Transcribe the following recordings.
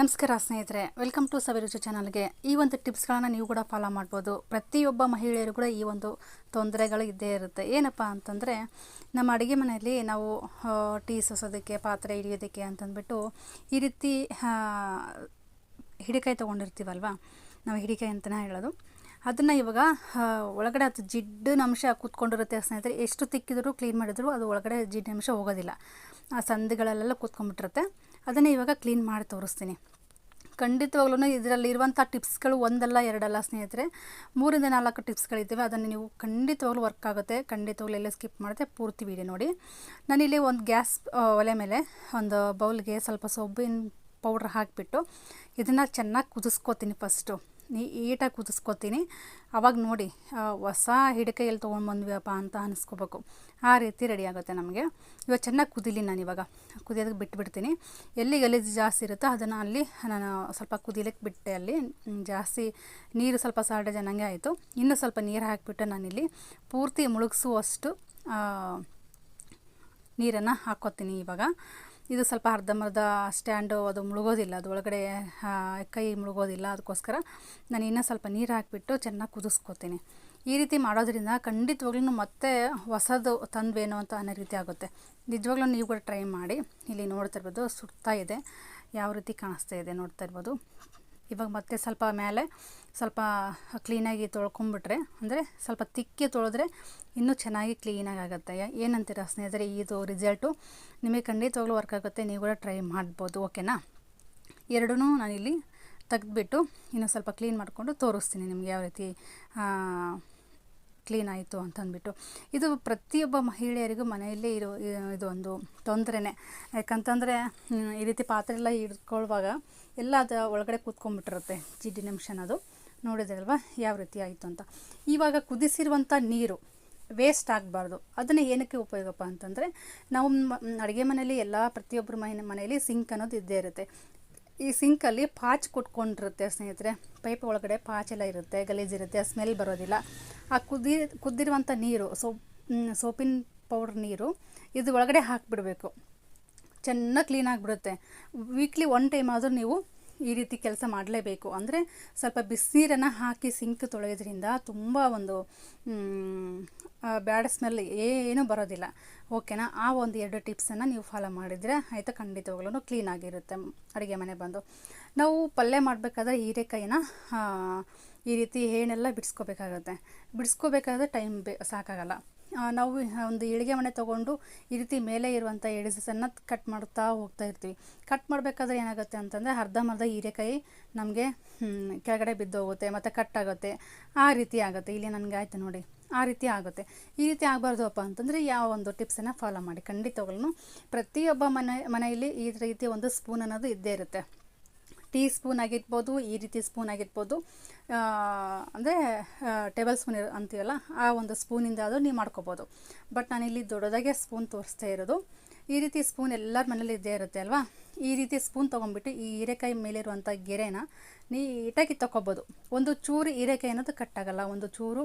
ನಮಸ್ಕಾರ ಸ್ನೇಹಿತರೆ welcome to ಸವಿರುಚಿ ಚಾನಲ್ಗೆ ಈ ಒಂದು ಟಿಪ್ಸ್ಗಳನ್ನು ನೀವು ಕೂಡ ಫಾಲೋ ಮಾಡ್ಬೋದು. ಪ್ರತಿಯೊಬ್ಬ ಮಹಿಳೆಯರು ಕೂಡ ಈ ಒಂದು ತೊಂದರೆಗಳು ಇದ್ದೇ ಇರುತ್ತೆ. ಏನಪ್ಪ ಅಂತಂದರೆ, ನಮ್ಮ ಅಡುಗೆ ಮನೆಯಲ್ಲಿ ನಾವು ಟೀ ಸೋಸೋದಕ್ಕೆ, ಪಾತ್ರೆ ಹಿಡಿಯೋದಕ್ಕೆ ಅಂತಂದ್ಬಿಟ್ಟು ಈ ರೀತಿ ಹಿಡಿಕಾಯಿ ತೊಗೊಂಡಿರ್ತೀವಲ್ವ? ನಾವು ಹಿಡಿಕಾಯಿ ಅಂತಲೇ ಹೇಳೋದು. ಅದನ್ನು ಇವಾಗ ಒಳಗಡೆ ಅದು ಜಿಡ್ಡಿನ ಅಂಶ ಕೂತ್ಕೊಂಡಿರುತ್ತೆ ಸ್ನೇಹಿತರೆ. ಎಷ್ಟು ತಿಕ್ಕಿದ್ರು ಕ್ಲೀನ್ ಮಾಡಿದ್ರು, ಅದು ಒಳಗಡೆ ಜಿಡ್ಡಿನ ಅಂಶ ಹೋಗೋದಿಲ್ಲ. ಆ ಸಂದಿಗಳಲ್ಲೆಲ್ಲ ಕೂತ್ಕೊಂಡ್ಬಿಟ್ಟಿರುತ್ತೆ. ಅದನ್ನು ಇವಾಗ ಕ್ಲೀನ್ ಮಾಡಿ ತೋರಿಸ್ತೀನಿ. ಖಂಡಿತವಾಗ್ಲೂ ಇದರಲ್ಲಿರುವಂಥ ಟಿಪ್ಸ್ಗಳು ಒಂದಲ್ಲ ಎರಡಲ್ಲ ಸ್ನೇಹಿತರೆ, ಮೂರಿಂದ ನಾಲ್ಕು ಟಿಪ್ಸ್ಗಳಿದ್ದಾವೆ. ಅದನ್ನು ನೀವು ಖಂಡಿತವಾಗ್ಲೂ ವರ್ಕ್ ಆಗುತ್ತೆ. ಖಂಡಿತವಾಗ್ಲೂ ಎಲ್ಲ ಸ್ಕಿಪ್ ಮಾಡಿದೆ. ಪೂರ್ತಿ ವೀಡಿಯೋ ನೋಡಿ. ನಾನಿಲ್ಲಿ ಒಂದು ಗ್ಯಾಸ್ ಒಲೆ ಮೇಲೆ ಒಂದು ಬೌಲ್ಗೆ ಸ್ವಲ್ಪ ಸೊಬ್ಬಿನ ಪೌಡ್ರ್ ಹಾಕಿಬಿಟ್ಟು ಇದನ್ನು ಚೆನ್ನಾಗಿ ಕುದಿಸ್ಕೋತೀನಿ ಫಸ್ಟು. ನೀಟಾಗಿ ಕುದಿಸ್ಕೊತೀನಿ. ಅವಾಗ ನೋಡಿ ಹೊಸ ಹಿಡಿಕೈಯಲ್ಲಿ ತೊಗೊಂಡು ಬಂದ್ವಿಯಪ್ಪ ಅಂತ ಅನ್ಸ್ಕೋಬೇಕು. ಆ ರೀತಿ ರೆಡಿ ಆಗುತ್ತೆ ನಮಗೆ. ಇವಾಗ ಚೆನ್ನಾಗಿ ಕುದಿಲಿ ನಾನು ಇವಾಗ. ಕುದಿಯೋದಕ್ಕೆ ಬಿಟ್ಬಿಡ್ತೀನಿ. ಎಲ್ಲಿ ಗಲೀಜು ಜಾಸ್ತಿ ಇರುತ್ತೋ ಅದನ್ನು ಅಲ್ಲಿ ನಾನು ಸ್ವಲ್ಪ ಕುದಿಲಿಕ್ಕೆ ಬಿಟ್ಟೆ ಅಲ್ಲಿ. ಜಾಸ್ತಿ ನೀರು ಸ್ವಲ್ಪ ಸಾಲ್ಟೇಜ್ ಅನ್ನಂಗೆ ಆಯಿತು. ಇನ್ನೂ ಸ್ವಲ್ಪ ನೀರು ಹಾಕಿಬಿಟ್ಟು ನಾನಿಲ್ಲಿ ಪೂರ್ತಿ ಮುಳುಗಿಸುವಷ್ಟು ನೀರನ್ನು ಹಾಕ್ಕೋತೀನಿ ಇವಾಗ. ಇದು ಸ್ವಲ್ಪ ಅರ್ಧಂಬರ್ಧ ಸ್ಟ್ಯಾಂಡು ಅದು ಮುಳುಗೋದಿಲ್ಲ, ಅದು ಒಳಗಡೆ ಕೈ ಮುಳುಗೋದಿಲ್ಲ, ಅದಕ್ಕೋಸ್ಕರ ನಾನು ಇನ್ನೂ ಸ್ವಲ್ಪ ನೀರು ಹಾಕಿಬಿಟ್ಟು ಚೆನ್ನಾಗಿ ಕುದಿಸ್ಕೋತೀನಿ. ಈ ರೀತಿ ಮಾಡೋದ್ರಿಂದ ಖಂಡಿತವಾಗ್ಲೂ ಮತ್ತೆ ಹೊಸದು ತಂದ್ವೇನೋ ಅಂತ ಅನ್ನೋ ರೀತಿ ಆಗುತ್ತೆ. ನಿಜವಾಗ್ಲೂ ನೀವು ಕೂಡ ಟ್ರೈ ಮಾಡಿ. ಇಲ್ಲಿ ನೋಡ್ತಾ ಇರ್ಬೋದು, ಸುಡ್ತಾ ಇದೆ. ಯಾವ ರೀತಿ ಕಾಣಿಸ್ತಾ ಇದೆ ನೋಡ್ತಾ ಇರ್ಬೋದು. ಇವಾಗ ಮತ್ತೆ ಸ್ವಲ್ಪ ಮೇಲೆ ಸ್ವಲ್ಪ ಕ್ಲೀನಾಗಿ ತೊಳ್ಕೊಂಬಿಟ್ರೆ, ಅಂದರೆ ಸ್ವಲ್ಪ ತಿಕ್ಕಿ ತೊಳೆದ್ರೆ ಇನ್ನೂ ಚೆನ್ನಾಗಿ ಕ್ಲೀನಾಗಿ ಆಗುತ್ತೆ ಏನಂತೀರ ಸ್ನೇಹಿತರೆ ಇದು ರಿಸಲ್ಟು? ನಿಮಗೆ ಖಂಡಿತವಾಗ್ಲೂ ವರ್ಕ್ ಆಗುತ್ತೆ, ನೀವು ಕೂಡ ಟ್ರೈ ಮಾಡ್ಬೋದು, ಓಕೆನಾ? ಎರಡೂ ನಾನಿಲ್ಲಿ ತೆಗೆದ್ಬಿಟ್ಟು ಇನ್ನೂ ಸ್ವಲ್ಪ ಕ್ಲೀನ್ ಮಾಡಿಕೊಂಡು ತೋರಿಸ್ತೀನಿ ನಿಮ್ಗೆ ಯಾವ ರೀತಿ ಕ್ಲೀನ್ ಆಯಿತು ಅಂತಂದ್ಬಿಟ್ಟು. ಇದು ಪ್ರತಿಯೊಬ್ಬ ಮಹಿಳೆಯರಿಗೂ ಮನೆಯಲ್ಲೇ ಇರೋ ಇದೊಂದು ತೊಂದರೆನೇ. ಯಾಕಂತಂದರೆ, ಈ ರೀತಿ ಪಾತ್ರೆ ಎಲ್ಲ ಹಿಡ್ಕೊಳ್ಳುವಾಗ ಎಲ್ಲ ಅದು ಒಳಗಡೆ ಕೂತ್ಕೊಂಡ್ಬಿಟ್ಟಿರುತ್ತೆ. ಜಿಡ್ಡಿ ಅಂಶ ಅದು. ನೋಡಿದ್ರಲ್ವ? ಯಾವ ರೀತಿ ಆಯಿತು ಅಂತ. ಇವಾಗ ಕುದಿಸಿರುವಂಥ ನೀರು ವೇಸ್ಟ್ ಆಗಬಾರ್ದು. ಅದನ್ನು ಏನಕ್ಕೆ ಉಪಯೋಗಪ್ಪ ಅಂತಂದರೆ, ನಾವು ಅಡುಗೆ ಮನೆಯಲ್ಲಿ ಎಲ್ಲ ಪ್ರತಿಯೊಬ್ಬರ ಮನೆ, ಮನೆಯಲ್ಲಿ ಸಿಂಕ್ ಅನ್ನೋದು ಇದ್ದೇ ಇರುತ್ತೆ. ಈ ಸಿಂಕಲ್ಲಿ ಪಾಚ್ ಕೊಟ್ಕೊಂಡಿರುತ್ತೆ ಸ್ನೇಹಿತರೆ. ಪೈಪ್ ಒಳಗಡೆ ಪಾಚೆಲ್ಲ ಇರುತ್ತೆ ಗಲೀಜಿರುತ್ತೆ ಸ್ಮೆಲ್ ಬರೋದಿಲ್ಲ. ಆ ಕುದಿ ಕುದ್ದಿರುವಂಥ ನೀರು ಸೋಪ್ ಸೋಪಿನ ಪೌಡ್ರ್ ನೀರು ಇದು ಒಳಗಡೆ ಹಾಕಿಬಿಡ್ಬೇಕು. ಚೆನ್ನಾಗಿ ಕ್ಲೀನ್ ಆಗಿಬಿಡುತ್ತೆ. ವೀಕ್ಲಿ ಒನ್ ಟೈಮ್ ಆದರೂ ನೀವು ಈ ರೀತಿ ಕೆಲಸ ಮಾಡಲೇಬೇಕು. ಅಂದರೆ ಸ್ವಲ್ಪ ಬಿಸಿನೀರನ್ನು ಹಾಕಿ ಸಿಂಕ್ ತೊಳೆಯೋದ್ರಿಂದ ತುಂಬ ಒಂದು ಬ್ಯಾಡ್ ಸ್ಮೆಲ್ ಏನೂ ಬರೋದಿಲ್ಲ. ಓಕೆನಾ ಆ ಒಂದು ಎರಡು ಟಿಪ್ಸನ್ನು ನೀವು ಫಾಲೋ ಮಾಡಿದರೆ ಆಯಿತಾ? ಖಂಡಿತವಾಗ್ಲೂ ಕ್ಲೀನ್ ಆಗಿರುತ್ತೆ. ಅಡುಗೆ ಮನೆ ಬಂದು. ನಾವು ಪಲ್ಯ ಮಾಡಬೇಕಾದ್ರೆ ಹೀರೆಕಾಯಿನ ಈ ರೀತಿ ಏನೆಲ್ಲ ಬಿಡಿಸ್ಕೋಬೇಕಾಗುತ್ತೆ. ಬಿಡಿಸ್ಕೋಬೇಕಾದ್ರೆ ಟೈಮ್ ಬೇ, ಸಾಕಾಗಲ್ಲ. ನಾವು ಒಂದು ಇಳಿಗೆ ಮನೆ ತೊಗೊಂಡು ಈ ರೀತಿ ಮೇಲೆ ಇರುವಂಥ ಎಡಿಸನ್ನು ಕಟ್ ಮಾಡ್ತಾ ಹೋಗ್ತಾ ಇರ್ತೀವಿ. ಕಟ್ ಮಾಡಬೇಕಾದ್ರೆ ಏನಾಗುತ್ತೆ ಅಂತಂದರೆ ಅರ್ಧಂಬರ್ಧ ಹೀರೆಕಾಯಿ ನಮಗೆ ಕೆಳಗಡೆ ಬಿದ್ದೋಗುತ್ತೆ ಮತ್ತು ಕಟ್ ಆಗುತ್ತೆ. ಆ ರೀತಿ ಆಗುತ್ತೆ. ಇಲ್ಲಿ ನನಗೆ ಆಯಿತು ನೋಡಿ. ಆ ರೀತಿ ಆಗುತ್ತೆ. ಈ ರೀತಿ ಆಗಬಾರ್ದು ಅಪ್ಪ ಅಂತಂದರೆ ಯಾವ ಒಂದು ಟಿಪ್ಸನ್ನು ಫಾಲೋ ಮಾಡಿ. ಖಂಡಿತವಾಗ್ಲೂ ಪ್ರತಿಯೊಬ್ಬ ಮನೆ, ಮನೆಯಲ್ಲಿ ಈ ರೀತಿ ಒಂದು ಸ್ಪೂನ್ ಅನ್ನೋದು ಇದ್ದೇ ಇರುತ್ತೆ. ಟೀ ಸ್ಪೂನ್ ಆಗಿರ್ಬೋದು, ಈ ರೀತಿ ಸ್ಪೂನ್ ಆಗಿರ್ಬೋದು ಅಂದರೆ ಟೇಬಲ್ ಸ್ಪೂನ್ ಇರೋ, ಅಂತೀವಲ್ಲ, ಆ ಒಂದು ಸ್ಪೂನಿಂದ ಆದರೂ ನೀವು ಮಾಡ್ಕೋಬೋದು. ಬಟ್ ನಾನಿಲ್ಲಿ ದೊಡ್ಡದಾಗೆ ಸ್ಪೂನ್ ತೋರಿಸ್ತಾ ಇರೋದು. ಈ ರೀತಿ ಸ್ಪೂನ್ ಎಲ್ಲರ ಮನೇಲಿ ಇದ್ದೇ ಇರುತ್ತೆ ಅಲ್ವಾ? ಈ ರೀತಿ ಸ್ಪೂನ್ ತೊಗೊಂಡ್ಬಿಟ್ಟು ಈ ಹೀರೆಕಾಯಿ ಮೇಲಿರುವಂಥ ಗೆರೆನ ನೀಟಾಗಿ ತೊಗೋಬೋದು ಒಂದು ಚೂರು ಹೀರೆಕಾಯಿ ಅನ್ನೋದು ಕಟ್ಟಾಗಲ್ಲ ಒಂದು ಚೂರು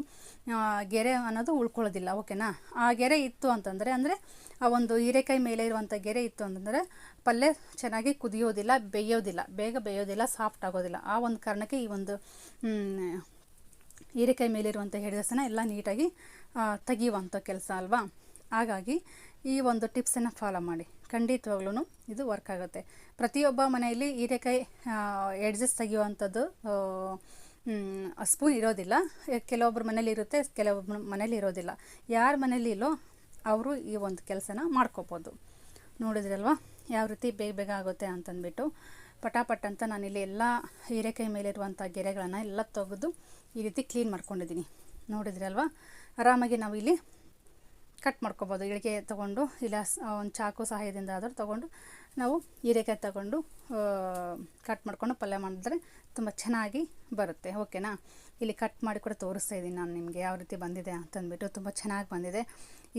ಗೆರೆ ಅನ್ನೋದು ಉಳ್ಕೊಳ್ಳೋದಿಲ್ಲ. ಓಕೆನಾ ಆ ಗೆರೆ ಇತ್ತು ಅಂತಂದರೆ, ಅಂದರೆ ಆ ಒಂದು ಹೀರೆಕಾಯಿ ಮೇಲೆ ಇರುವಂಥ ಗೆರೆ ಇತ್ತು ಅಂತಂದರೆ ಪಲ್ಯ ಚೆನ್ನಾಗಿ ಕುದಿಯೋದಿಲ್ಲ, ಬೇಯೋದಿಲ್ಲ. ಬೇಗ ಬೇಯೋದಿಲ್ಲ ಸಾಫ್ಟ್ ಆಗೋದಿಲ್ಲ. ಆ ಒಂದು ಕಾರಣಕ್ಕೆ ಈ ಒಂದು ಹೀರೆಕಾಯಿ ಮೇಲಿರುವಂಥ ಹೆಡಸನ ಎಲ್ಲ ನೀಟಾಗಿ ತೆಗೆಯುವಂಥ ಕೆಲಸ ಅಲ್ವಾ? ಹಾಗಾಗಿ ಈ ಒಂದು ಟಿಪ್ಸನ್ನು ಫಾಲೋ ಮಾಡಿ. ಖಂಡಿತವಾಗ್ಲೂ ಇದು ವರ್ಕ್ ಆಗುತ್ತೆ. ಪ್ರತಿಯೊಬ್ಬ ಮನೆಯಲ್ಲಿ ಹೀರೆಕಾಯಿ ಎಡ್ಜಸ್ ತೆಗೆಯುವಂಥದ್ದು ಸ್ಪೂನ್ ಇರೋದಿಲ್ಲ. ಕೆಲವೊಬ್ಬರ ಮನೇಲಿ ಇರುತ್ತೆ ಕೆಲವೊಬ್ಬರ ಮನೇಲಿ ಇರೋದಿಲ್ಲ. ಯಾರ ಮನೇಲಿ ಇಲ್ಲೋ ಅವರು ಈ ಒಂದು ಕೆಲಸನ ಮಾಡ್ಕೋಬೋದು. ನೋಡಿದ್ರಲ್ವಾ? ಯಾವ ರೀತಿ ಬೇಗ ಬೇಗ ಆಗುತ್ತೆ ಅಂತಂದ್ಬಿಟ್ಟು. ಪಟಾಪಟ್ ಅಂತ ನಾನಿಲ್ಲಿ ಎಲ್ಲ ಹೀರೆಕಾಯಿ ಮೇಲಿರುವಂಥ ಗೆರೆಗಳನ್ನು ಎಲ್ಲ ತೆಗೆದು ಈ ರೀತಿ ಕ್ಲೀನ್ ಮಾಡ್ಕೊಂಡಿದ್ದೀನಿ. ನೋಡಿದ್ರಲ್ವಾ? ಆರಾಮಾಗಿ ನಾವು ಇಲ್ಲಿ ಕಟ್ ಮಾಡ್ಕೊಬೋದು. ಇಳಿಕೆ ತೊಗೊಂಡು ಇಲ್ಲ ಒಂದು ಚಾಕು ಸಹಾಯದಿಂದ ಆದರೂ ತೊಗೊಂಡು ನಾವು ಹೀರೆಕಾಯಿ ತಗೊಂಡು ಕಟ್ ಮಾಡಿಕೊಂಡು ಪಲ್ಯ ಮಾಡಿದ್ರೆ ತುಂಬ ಚೆನ್ನಾಗಿ ಬರುತ್ತೆ. ಓಕೆನಾ? ಇಲ್ಲಿ ಕಟ್ ಮಾಡಿ ಕೂಡ ತೋರಿಸ್ತಾ ಇದ್ದೀನಿ ನಾನು ನಿಮಗೆ ಯಾವ ರೀತಿ ಬಂದಿದೆ ಅಂತಂದ್ಬಿಟ್ಟು ತುಂಬ ಚೆನ್ನಾಗಿ ಬಂದಿದೆ.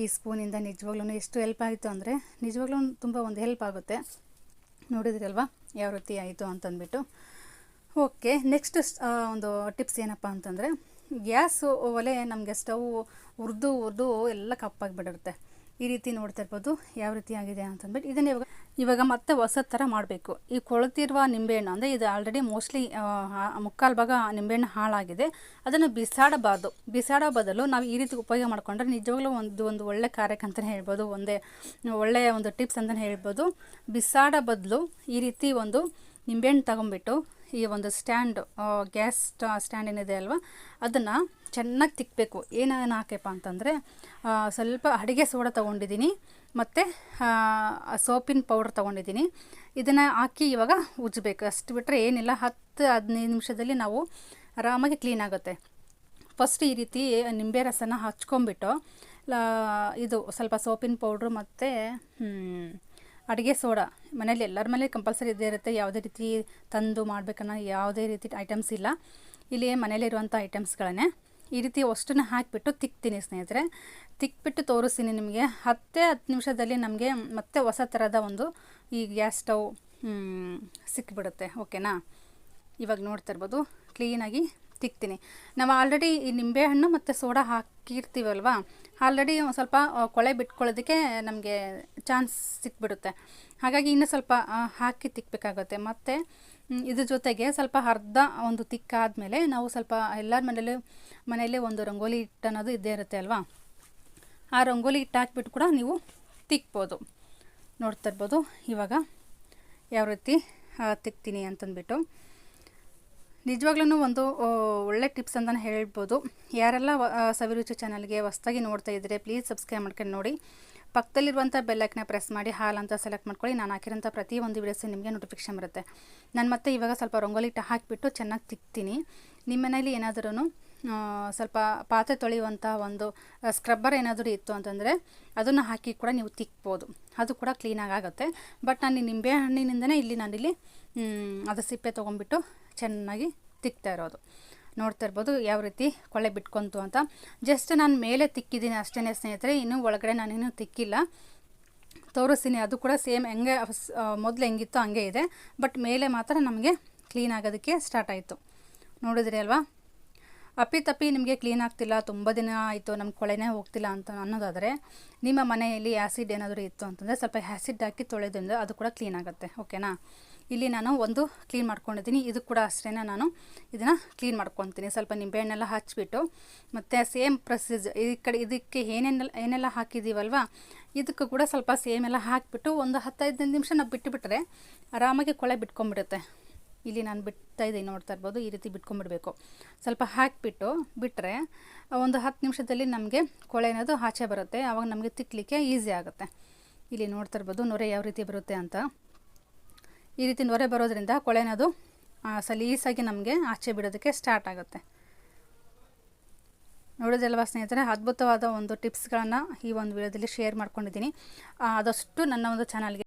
ಈ ಸ್ಪೂನಿಂದ ನಿಜವಾಗ್ಲೂ ಎಷ್ಟು ಹೆಲ್ಪ್ ಆಯಿತು ಅಂದರೆ ನಿಜವಾಗ್ಲೂ ತುಂಬ ಒಂದು ಹೆಲ್ಪ್ ಆಗುತ್ತೆ. ನೋಡಿದ್ರಲ್ವಾ? ಯಾವ ರೀತಿ ಆಯಿತು ಅಂತಂದ್ಬಿಟ್ಟು ಓಕೆ ನೆಕ್ಸ್ಟ್ ಒಂದು ಟಿಪ್ಸ್ ಏನಪ್ಪ ಅಂತಂದರೆ ಗ್ಯಾಸ್ ಒಲೆ ನಮಗೆ ಸ್ಟವ್ ಉರ್ದು ಹುರಿದು ಎಲ್ಲ ಕಪ್ಪಾಗಿಬಿಟ್ಟಿರುತ್ತೆ ಈ ರೀತಿ ನೋಡ್ತಾ ಇರ್ಬೋದು, ಯಾವ ರೀತಿ ಆಗಿದೆ ಅಂತಂದ್ಬಿಟ್ಟು. ಇದನ್ನು ಇವಾಗ ಇವಾಗ ಮತ್ತೆ ಹೊಸ ಥರ ಮಾಡಬೇಕು. ಈ ಕೊಳೆತಿರುವ ನಿಂಬೆಹಣ್ಣು, ಅಂದರೆ ಇದು ಆಲ್ರೆಡಿ ಮೋಸ್ಟ್ಲಿ ಮುಕ್ಕಾಲು ಭಾಗ ನಿಂಬೆಹಣ್ಣು ಹಾಳಾಗಿದೆ. ಅದನ್ನು ಬಿಸಾಡಬಾರ್ದು. ಬಿಸಾಡೋ ಬದಲು ನಾವು ಈ ರೀತಿ ಉಪಯೋಗ ಮಾಡಿಕೊಂಡ್ರೆ ನಿಜವಾಗ್ಲೂ ಒಂದು ಒಂದು ಒಳ್ಳೆ ಕಾರ್ಯಕ್ಕೆ ಅಂತಲೇ ಹೇಳ್ಬೋದು, ಒಂದೇ, ಒಳ್ಳೆಯ ಒಂದು ಟಿಪ್ಸ್ ಅಂತಲೇ ಹೇಳ್ಬೋದು. ಬಿಸಾಡೋ ಬದಲು ಈ ರೀತಿ ಒಂದು ನಿಂಬೆಹಣ್ಣು ತಗೊಂಬಿಟ್ಟು ಈ ಒಂದು ಸ್ಟ್ಯಾಂಡ್ ಗ್ಯಾಸ್ ಸ್ಟ್ಯಾಂಡ್ ಏನಿದೆ ಅಲ್ವಾ, ಅದನ್ನು ಚೆನ್ನಾಗಿ ತಿಕ್ಕಬೇಕು ಏನೇನು ಹಾಕಪ್ಪ ಅಂತಂದರೆ ಸ್ವಲ್ಪ ಅಡುಗೆ ಸೋಡ ತೊಗೊಂಡಿದ್ದೀನಿ ಮತ್ತು ಸೋಪಿನ ಪೌಡ್ರ್ ತೊಗೊಂಡಿದ್ದೀನಿ ಇದನ್ನು ಹಾಕಿ ಇವಾಗ ಉಜ್ಜಬೇಕು ಅಷ್ಟು ಬಿಟ್ಟರೆ ಏನಿಲ್ಲ. ಹತ್ತು, ಹದಿನೈದು ನಿಮಿಷದಲ್ಲಿ ನಾವು ಆರಾಮಾಗಿ ಕ್ಲೀನ್ ಆಗುತ್ತೆ. ಫಸ್ಟ್ ಈ ರೀತಿ ನಿಂಬೆ ರಸನ ಹಚ್ಕೊಂಬಿಟ್ಟು ಇದು ಸ್ವಲ್ಪ ಸೋಪಿನ ಪೌಡ್ರು ಮತ್ತು ಅಡುಗೆ ಸೋಡಾ ಮನೇಲಿ ಎಲ್ಲರ ಮನೇಲಿ ಕಂಪಲ್ಸರಿ ಇದ್ದೇ ಇರುತ್ತೆ. ಯಾವುದೇ ರೀತಿ ತಂದು ಮಾಡಬೇಕನ್ನೋ ಯಾವುದೇ ರೀತಿ ಐಟಮ್ಸ್ ಇಲ್ಲ. ಇಲ್ಲಿ ಮನೇಲಿರುವಂಥ ಐಟಮ್ಸ್ಗಳನ್ನೇ ಈ ರೀತಿ ಅಷ್ಟನ್ನು ಹಾಕಿಬಿಟ್ಟು ತಿಕ್ತೀನಿ ಸ್ನೇಹಿತರೆ. ತಿಕ್ಬಿಟ್ಟು ತೋರಿಸ್ತೀನಿ ನಿಮಗೆ. ಹತ್ತೇ ಹತ್ತು ನಿಮಿಷದಲ್ಲಿ ನಮಗೆ ಮತ್ತೆ ಹೊಸ ಥರದ ಒಂದು ಈ ಗ್ಯಾಸ್ ಸ್ಟವ್ ಸಿಕ್ಕಿಬಿಡುತ್ತೆ ಓಕೆನಾ ಇವಾಗ ನೋಡ್ತಾ ಇರ್ಬೋದು. ಕ್ಲೀನಾಗಿ ತಿಕ್ತೀನಿ. ನಾವು ಆಲ್ರೆಡಿ ಈ ನಿಂಬೆಹಣ್ಣು ಮತ್ತು ಸೋಡಾ ಹಾಕಿರ್ತೀವಲ್ವ? ಆಲ್ರೆಡಿ ಸ್ವಲ್ಪ ಕೊಳೆ ಬಿಟ್ಕೊಳ್ಳೋದಕ್ಕೆ ನಮಗೆ ಚಾನ್ಸ್ ಸಿಕ್ಬಿಡುತ್ತೆ. ಹಾಗಾಗಿ ಇನ್ನೂ ಸ್ವಲ್ಪ ಹಾಕಿ ತಿಕ್ಕಬೇಕಾಗುತ್ತೆ ಮತ್ತು ಇದ್ರ ಜೊತೆಗೆ ಸ್ವಲ್ಪ ಅರ್ಧ ಒಂದು ತಿಕ್ಕಾದಮೇಲೆ ನಾವು ಸ್ವಲ್ಪ ಎಲ್ಲರ ಮನೇಲಿ ಮನೆಯಲ್ಲೇ ಒಂದು ರಂಗೋಲಿ ಹಿಟ್ಟು ಅನ್ನೋದು ಇದ್ದೇ ಇರುತ್ತೆ ಅಲ್ವಾ? ಆ ರಂಗೋಲಿ ಹಿಟ್ಟು ಹಾಕ್ಬಿಟ್ಟು ಕೂಡ ನೀವು ತಿಕ್ಬೋದು. ನೋಡ್ತಾ ಇರ್ಬೋದು. ಇವಾಗ ಯಾವ ರೀತಿ ತಿಕ್ತೀನಿ ಅಂತಂದ್ಬಿಟ್ಟು. ನಿಜವಾಗ್ಲೂ ಒಂದು ಒಳ್ಳೆ ಟಿಪ್ಸ್ ಅಂತಲೇ ಹೇಳ್ಬೋದು. ಯಾರೆಲ್ಲ ಸವಿರುಚಿ ಚಾನಲ್ಗೆ ಹೊಸ್ದಾಗಿ ನೋಡ್ತಾ ಇದ್ದರೆ, ಪ್ಲೀಸ್ ಸಬ್ಸ್ಕ್ರೈಬ್ ಮಾಡ್ಕೊಂಡು ನೋಡಿ. ಪಕ್ಕದಲ್ಲಿರುವಂಥ ಬೆಲ್ಲೈಕ್ನ ಪ್ರೆಸ್ ಮಾಡಿ, ಹಾಲ್ ಅಂತ ಸೆಲೆಕ್ಟ್ ಮಾಡ್ಕೊಳ್ಳಿ. ನಾನು ಹಾಕಿರೋಂಥ ಒಂದು ವೀಡಿಯೋಸ್ ನಿಮಗೆ ನೋಟಿಫಿಕೇಶನ್ ಬರುತ್ತೆ. ನಾನು ಮತ್ತೆ ಇವಾಗ ಸ್ವಲ್ಪ ರಂಗೋಲಿ ಟ ಹಾಕಿಬಿಟ್ಟು ಚೆನ್ನಾಗಿ ತಿಕ್ತೀನಿ. ನಿಮ್ಮ ಮನೇಲಿ ಏನಾದರೂ ಸ್ವಲ್ಪ ಪಾತ್ರೆ ತೊಳೆಯುವಂಥ ಒಂದು ಸ್ಕ್ರಬ್ಬರ್ ಏನಾದರೂ ಇತ್ತು ಅಂತಂದರೆ, ಅದನ್ನು ಹಾಕಿ ಕೂಡ ನೀವು ತಿಕ್ಬೋದು. ಅದು ಕೂಡ ಕ್ಲೀನಾಗಿ ಆಗುತ್ತೆ. ಬಟ್ ನಾನು ನಿಂಬೆ ಹಣ್ಣಿನಿಂದನೇ ಇಲ್ಲಿ ನಾನಿಲ್ಲಿ ಅದು ಸಿಪ್ಪೆ ತೊಗೊಂಡ್ಬಿಟ್ಟು ಚೆನ್ನಾಗಿ ತಿಕ್ತಾ ಇರೋದು. ನೋಡ್ತಾ ಇರ್ಬೋದು ಯಾವ ರೀತಿ ಕೊಳ್ಳೆ ಬಿಟ್ಕೊಂತು ಅಂತ. ಜಸ್ಟ್ ನಾನು ಮೇಲೆ ತಿಕ್ಕಿದ್ದೀನಿ ಅಷ್ಟೇ ಸ್ನೇಹಿತರೆ, ಇನ್ನೂ ಒಳಗಡೆ ನಾನಿನ್ನೂ ತಿಕ್ಕಿಲ್ಲ. ತೋರಿಸ್ತೀನಿ, ಅದು ಕೂಡ ಸೇಮ್ ಹೆಂಗೆ ಮೊದಲು ಹೆಂಗಿತ್ತು ಹಂಗೆ ಇದೆ. ಬಟ್ ಮೇಲೆ ಮಾತ್ರ ನಮಗೆ ಕ್ಲೀನ್ ಆಗೋದಕ್ಕೆ ಸ್ಟಾರ್ಟ್ ಆಯಿತು. ನೋಡಿದ್ರಿ ಅಲ್ವಾ? ಅಪ್ಪಿ ತಪ್ಪಿ ನಿಮಗೆ ಕ್ಲೀನ್ ಆಗ್ತಿಲ್ಲ, ತುಂಬ ದಿನ ಆಯಿತು ನಮ್ಮ ಕೊಳೆನೇ ಹೋಗ್ತಿಲ್ಲ ಅಂತ ಅನ್ನೋದಾದರೆ ನಿಮ್ಮ ಮನೆಯಲ್ಲಿ ಆ್ಯಸಿಡ್ ಏನಾದರೂ ಇತ್ತು ಅಂತಂದರೆ ಸ್ವಲ್ಪ ಆ್ಯಸಿಡ್ ಹಾಕಿ ತೊಳೆದ್ರಿಂದ ಅದು ಕೂಡ ಕ್ಲೀನ್ ಆಗುತ್ತೆ ಓಕೆನಾ ಇಲ್ಲಿ ನಾನು ಒಂದು ಕ್ಲೀನ್ ಮಾಡ್ಕೊಂಡಿದ್ದೀನಿ, ಇದು ಕೂಡ ಅಷ್ಟೇ ನಾನು ಇದನ್ನು ಕ್ಲೀನ್ ಮಾಡ್ಕೊತೀನಿ. ಸ್ವಲ್ಪ ನಿಂಬೆಹಣ್ಣೆಲ್ಲ ಹಚ್ಬಿಟ್ಟು, ಮತ್ತು ಸೇಮ್ ಪ್ರೊಸೀಜ್ ಈ ಕಡೆ ಇದಕ್ಕೆ ಏನೇನೆಲ್ಲ, ಏನೆಲ್ಲ ಹಾಕಿದ್ದೀವಲ್ವ ಇದಕ್ಕೂ ಕೂಡ ಸ್ವಲ್ಪ ಸೇಮ್ ಎಲ್ಲ ಹಾಕಿಬಿಟ್ಟು ಒಂದು ಹತ್ತೈದು ನಿಮಿಷ ನಾವು ಬಿಟ್ಟುಬಿಟ್ರೆ ಆರಾಮಾಗಿ ಕೊಳೆ ಬಿಟ್ಕೊಂಡ್ಬಿಡುತ್ತೆ. ಇಲ್ಲಿ ನಾನು ಬಿಡ್ತಾ ಇದ್ದೀನಿ ನೋಡ್ತಾ ಇರ್ಬೋದು, ಈ ರೀತಿ ಬಿಟ್ಕೊಂಡ್ಬಿಡ್ಬೇಕು. ಸ್ವಲ್ಪ ಹಾಕಿಬಿಟ್ಟು ಬಿಟ್ಟರೆ ಒಂದು ಹತ್ತು ನಿಮಿಷದಲ್ಲಿ ನಮಗೆ ಕೊಳೆ ಅನ್ನೋದು ಆಚೆ ಬರುತ್ತೆ ಆವಾಗ ನಮಗೆ ತಿಕ್ಕಲಿಕ್ಕೆ ಈಸಿ ಆಗುತ್ತೆ. ಇಲ್ಲಿ ನೋಡ್ತಾ ಇರ್ಬೋದು ನೊರೆ ಯಾವ ರೀತಿ ಬರುತ್ತೆ ಅಂತ. ಈ ರೀತಿ ನೊರೆ ಬರೋದ್ರಿಂದ ಕೊಳೆನದು ಸಲೀಸಾಗಿ ನಮಗೆ ಆಚೆ ಬಿಡೋದಕ್ಕೆ ಸ್ಟಾರ್ಟ್ ಆಗುತ್ತೆ. ನೋಡೋದಲ್ವಾ ಸ್ನೇಹಿತರೆ, ಅದ್ಭುತವಾದ ಒಂದು ಟಿಪ್ಸ್ಗಳನ್ನು ಈ ಒಂದು ವಿಡಿಯೋದಲ್ಲಿ ಶೇರ್ ಮಾಡ್ಕೊಂಡಿದ್ದೀನಿ. ಆದಷ್ಟು ನನ್ನ ಒಂದು ಚಾನಲ್ಗೆ